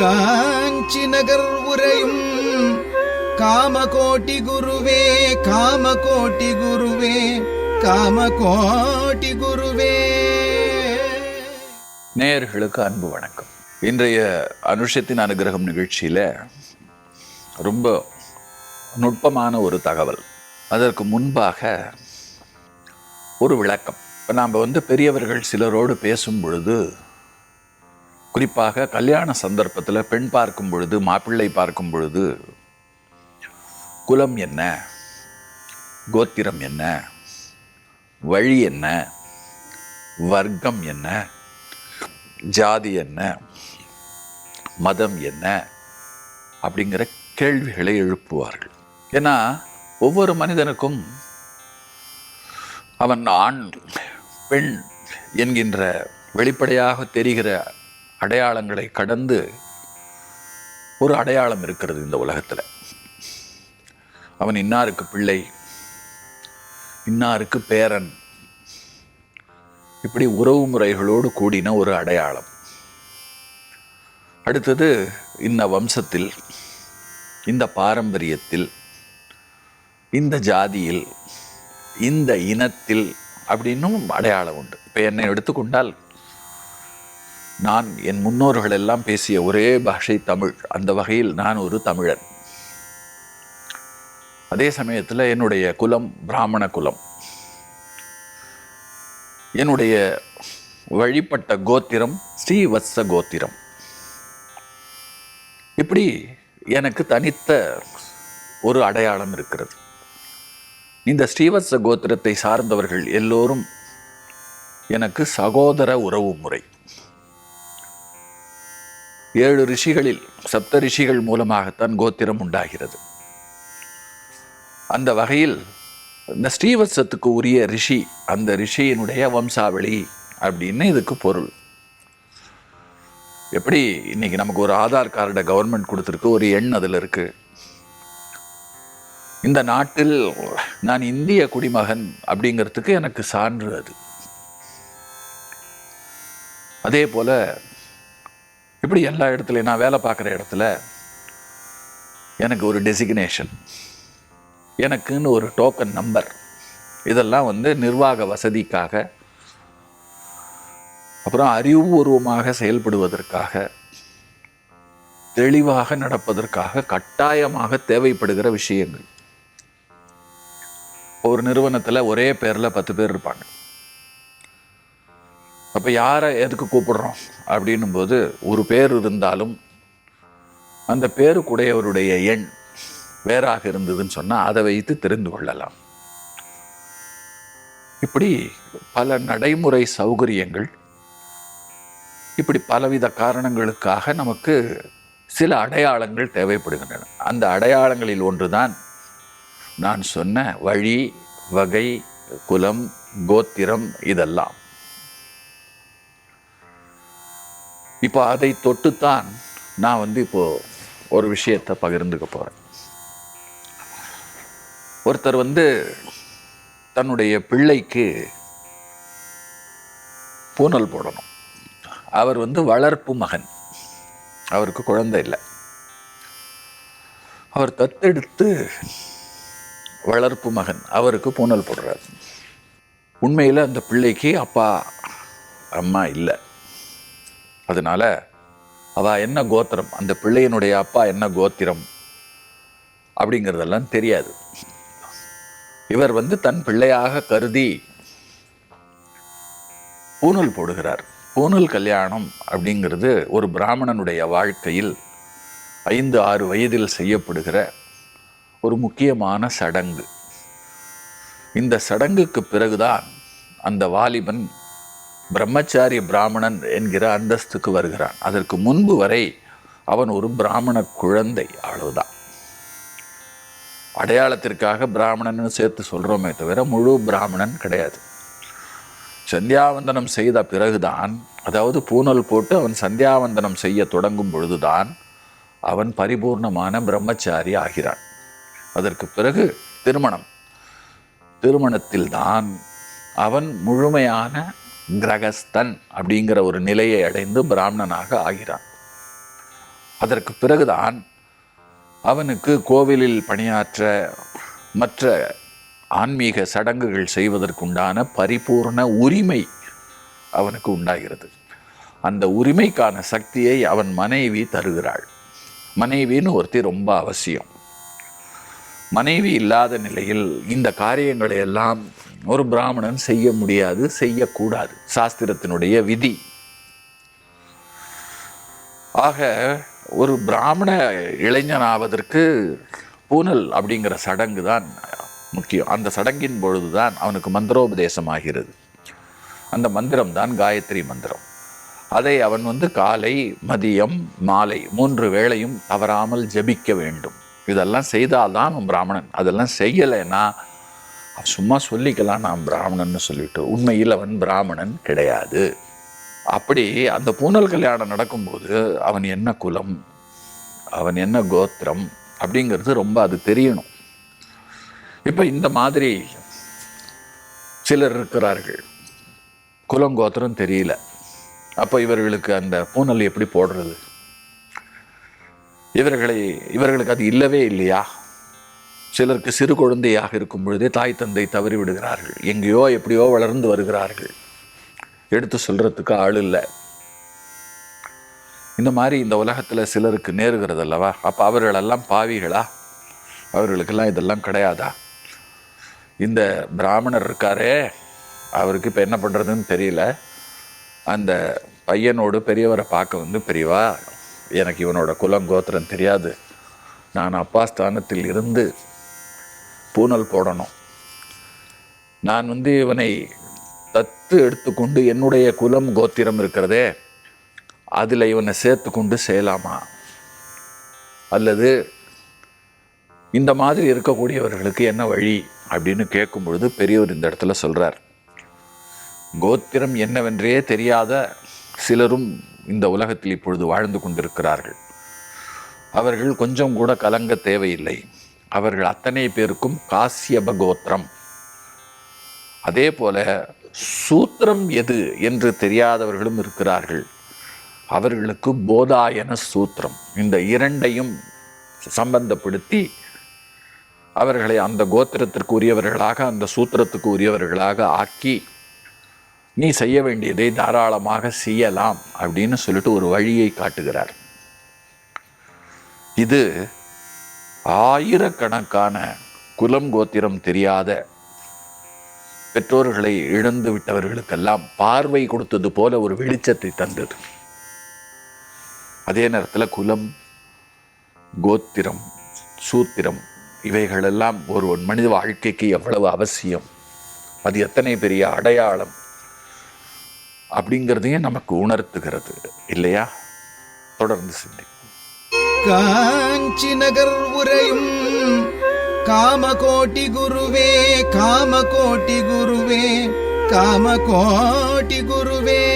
காஞ்சி நகர் உரையும் காமகோட்டி குருவே காமகோட்டி குருவே காமகோட்டி குருவே. நேயர்களுக்கு அன்பு வணக்கம். இன்றைய அனுஷத்தின் அனுகிரகம் நிகழ்ச்சியில் ரொம்ப நுட்பமான ஒரு தகவல். அதற்கு முன்பாக ஒரு விளக்கம். இப்போ நாம் வந்து பெரியவர்கள் சிலரோடு பேசும் பொழுது குறிப்பாக கல்யாண சந்தர்ப்பத்தில் பெண் பார்க்கும் பொழுது மாப்பிள்ளை பார்க்கும் பொழுது குலம் என்ன? கோத்திரம் என்ன? வழி என்ன? வர்க்கம் என்ன? ஜாதி என்ன? மதம் என்ன? அப்படிங்கிற கேள்விகளை எழுப்புவார்கள். ஏன்னா ஒவ்வொரு மனிதனுக்கும் அவன் ஆண் பெண் என்கின்ற வெளிப்படையாக தெரிகிற அடையாளங்களை கடந்து ஒரு அடையாளம் இருக்கிறது இந்த உலகத்தில். அவன் இன்னாருக்கு பிள்ளை? இன்னாருக்கு பேரன்? இப்படி உறவு முறைகளோடு கூடின ஒரு அடையாளம். அடுத்தது இந்த வம்சத்தில் இந்த பாரம்பரியத்தில் இந்த ஜாதியில் இந்த இனத்தில் அப்படின்னும் அடையாளம் உண்டு. இப்போ என்னை எடுத்துக்கொண்டால் நான் என் முன்னோர்கள் எல்லாம் பேசிய ஒரே பாஷை தமிழ். அந்த வகையில் நான் ஒரு தமிழன். அதே சமயத்தில் என்னுடைய குலம் பிராமண குலம். என்னுடைய வழிபட்ட கோத்திரம் ஸ்ரீவத்ச கோத்திரம். இப்படி எனக்கு தனித்த ஒரு அடையாளம் இருக்கிறது. இந்த ஸ்ரீவத்ச கோத்திரத்தை சார்ந்தவர்கள் எல்லோரும் எனக்கு சகோதர உறவு முறை. ஏழு ரிஷிகளில் சப்த ரிஷிகள் மூலமாகத்தான் கோத்திரம் உண்டாகிறது. அந்த வகையில் இந்த ஸ்ரீவத்சத்துக்கு உரிய ரிஷி அந்த ரிஷியினுடைய வம்சாவளி அப்படின்னு இதுக்கு பொருள். எப்படி இன்னைக்கு நமக்கு ஒரு ஆதார் கார்டை கவர்மெண்ட் கொடுத்துருக்கு ஒரு எண் அதில் இருக்கு. இந்த நாட்டில் நான் இந்திய குடிமகன் அப்படிங்கிறதுக்கு எனக்கு சான்று அது. அதே போல இப்படி எல்லா இடத்துலையும் நான் வேலை பார்க்குற இடத்துல எனக்கு ஒரு டெசிக்னேஷன் எனக்குன்னு ஒரு டோக்கன் நம்பர் இதெல்லாம் வந்து நிர்வாக வசதிக்காக அப்புறம் அறிவுபூர்வமாக செயல்படுவதற்காக தெளிவாக நடப்பதற்காக கட்டாயமாக தேவைப்படுகிற விஷயங்கள். ஒரு நிறுவனத்தில் ஒரே பேரில் பத்து பேர் இருப்பாங்க. அப்போ யாரை எதுக்கு கூப்பிடுறோம்? அப்படின்னும் போது ஒரு பேர் இருந்தாலும் அந்த பேருக்குடையவருடைய எண் வேறாக இருந்ததுன்னு சொன்னால் அதை வைத்து தெரிந்து கொள்ளலாம். இப்படி பல நடைமுறை சௌகரியங்கள் இப்படி பலவித காரணங்களுக்காக நமக்கு சில அடையாளங்கள் தேவைப்படுகின்றன. அந்த அடையாளங்களில் ஒன்றுதான் நான் சொன்ன வழி வகை குலம் கோத்திரம் இதெல்லாம். இப்போ அதை தொட்டுத்தான் நான் வந்து இப்போ ஒரு விஷயத்தை பகிர்ந்துக்க போகிறேன் ஒருத்தர் வந்து தன்னுடைய பிள்ளைக்கு பூனல் போடணும். அவர் வந்து வளர்ப்பு மகன். அவருக்கு குழந்தை இல்லை. அவர் தத்தெடுத்து வளர்ப்பு மகன். அவருக்கு பூனல் போடுறார். உண்மையில் அந்த பிள்ளைக்கு அப்பா அம்மா இல்லை. அதனால அவ என்ன கோத்திரம்? அந்த பிள்ளையினுடைய அப்பா என்ன கோத்திரம்? அப்படிங்கிறதெல்லாம் தெரியாது. இவர் வந்து தன் பிள்ளையாக கருதி பூணூல் போடுகிறார். பூணூல் கல்யாணம் அப்படிங்கிறது ஒரு பிராமணனுடைய வாழ்க்கையில் ஐந்து ஆறு வயதில் செய்யப்படுகிற ஒரு முக்கியமான சடங்கு. இந்த சடங்குக்கு பிறகுதான் அந்த வாலிபன் பிரம்மச்சாரி பிராமணன் என்கிற அந்தஸ்துக்கு வருகிறான். அதற்கு முன்பு வரை அவன் ஒரு பிராமண குழந்தை அவ்வளவுதான். அடையாளத்திற்காக பிராமணன் சேர்த்து சொல்கிறோமே தவிர முழு பிராமணன் கிடையாது. சந்தியாவந்தனம் செய்த பிறகுதான் அதாவது பூனல் போட்டு அவன் சந்தியாவந்தனம் செய்ய தொடங்கும் பொழுதுதான் அவன் பரிபூர்ணமான பிரம்மச்சாரி ஆகிறான். அதற்கு பிறகு திருமணம். திருமணத்தில்தான் அவன் முழுமையான கிரகஸ்தன் அப்படிங்கிற ஒரு நிலையை அடைந்து பிராமணனாக ஆகிறான். அதற்கு பிறகுதான் அவனுக்கு கோவிலில் பணியாற்ற மற்ற ஆன்மீக சடங்குகள் செய்வதற்குண்டான பரிபூர்ண உரிமை அவனுக்கு உண்டாகிறது. அந்த உரிமைக்கான சக்தியை அவன் மனைவி தருகிறாள். மனைவின்னு ஒருத்தி ரொம்ப அவசியம். மனைவி இல்லாத நிலையில் இந்த காரியங்களை எல்லாம் ஒரு பிராமணன் செய்ய முடியாது செய்யக்கூடாது. சாஸ்திரத்தினுடைய விதி. ஆக ஒரு பிராமண இளைஞன் ஆவதற்கு பூனல் அப்படிங்கிற சடங்கு தான் முக்கியம். அந்த சடங்கின் பொழுதுதான் அவனுக்கு மந்திரோபதேசம் ஆகிறது அந்த மந்திரம் தான் காயத்ரி மந்திரம். அதை அவன் வந்து காலை மதியம் மாலை மூன்று வேளையும் தவறாமல் ஜபிக்க வேண்டும். இதெல்லாம் செய்தால்தான் அவன் பிராமணன். அதெல்லாம் செய்யலைன்னா சும்மா சொல்லிக்கலாம் நான் பிராமணன்னு சொல்லிட்டு. உண்மையில் அவன் பிராமணன் கிடையாது. அப்படி அந்த பூனல் கல்யாணம் நடக்கும்போது அவன் என்ன குலம் அவன் என்ன கோத்திரம் அப்படிங்கிறது ரொம்ப அது தெரியணும். இப்போ இந்த மாதிரி சிலர் இருக்கிறார்கள். குலம் கோத்திரம் தெரியல. அப்போ இவர்களுக்கு அந்த பூனல் எப்படி போடுறது? இவர்களை இவர்களுக்கு அது இல்லவே இல்லையா? சிலருக்கு சிறு குழந்தையாக இருக்கும் பொழுதே தாய் தந்தை தவறி விடுகிறார்கள் எங்கேயோ எப்படியோ வளர்ந்து வருகிறார்கள். எடுத்து சொல்றதுக்கு ஆள் இல்லை. இந்த மாதிரி இந்த உலகத்தில் சிலருக்கு நேருகிறது அல்லவா? அப்போ அவர்களெல்லாம் பாவிகளா? அவர்களுக்கெல்லாம் இதெல்லாம் கிடையாதா? இந்த பிராமணர் இருக்காரே அவருக்கு இப்போ என்ன பண்ணுறதுன்னு தெரியல. அந்த பையனோடு பெரியவரை பார்க்க வந்து பெரியவா எனக்கு இவனோட குலம் கோத்திரம் தெரியாது. நான் அப்பா ஸ்தானத்தில் இருந்து பூனல் போடணும். நான் வந்து இவனை தத்து எடுத்துக்கொண்டு என்னுடைய குலம் கோத்திரம் இருக்கிறதே அதில் இவனை சேர்த்து கொண்டு செய்யலாமா? அல்லது இந்த மாதிரி இருக்கக்கூடியவர்களுக்கு என்ன வழி அப்படின்னு கேட்கும் பொழுது பெரியவர் இந்த இடத்துல சொல்றார். கோத்திரம் என்னவென்றே தெரியாத சிலரும் இந்த உலகத்தில் இப்பொழுது வாழ்ந்து கொண்டிருக்கிறார்கள். அவர்கள் கொஞ்சம் கூட கலங்க தேவையில்லை. அவர்கள் அத்தனை பேருக்கும் காசியப கோத்திரம் அதே போல சூத்திரம் எது என்று தெரியாதவர்களும் இருக்கிறார்கள். அவர்களுக்கு போதாயன சூத்திரம். இந்த இரண்டையும் சம்பந்தப்படுத்தி அவர்களை அந்த கோத்திரத்திற்கு உரியவர்களாக அந்த சூத்திரத்துக்கு உரியவர்களாக ஆக்கி நீ செய்ய வேண்டியதை தாராளமாக செய்யலாம் அப்படின்னு சொல்லிட்டு ஒரு வழியை காட்டுகிறார். இது ஆயிரக்கணக்கான குலம் கோத்திரம் தெரியாத பெற்றோர்களை இழந்து விட்டவர்களுக்கெல்லாம் பார்வை கொடுத்தது போல ஒரு வெளிச்சத்தை தந்தது. அதே நேரத்தில் குலம் கோத்திரம் சூத்திரம் இவைகளெல்லாம் ஒரு மனித வாழ்க்கைக்கு எவ்வளவு அவசியம்? அது எத்தனை பெரிய அடையாளம்? அப்படிங்கிறதையும் நமக்கு உணர்த்துகிறது. இல்லையா? தொடர்ந்து சிந்தி காஞ்சி நகர் உரையும் காமகோட்டி குருவே காமகோட்டி குருவே காமகோட்டி குருவே.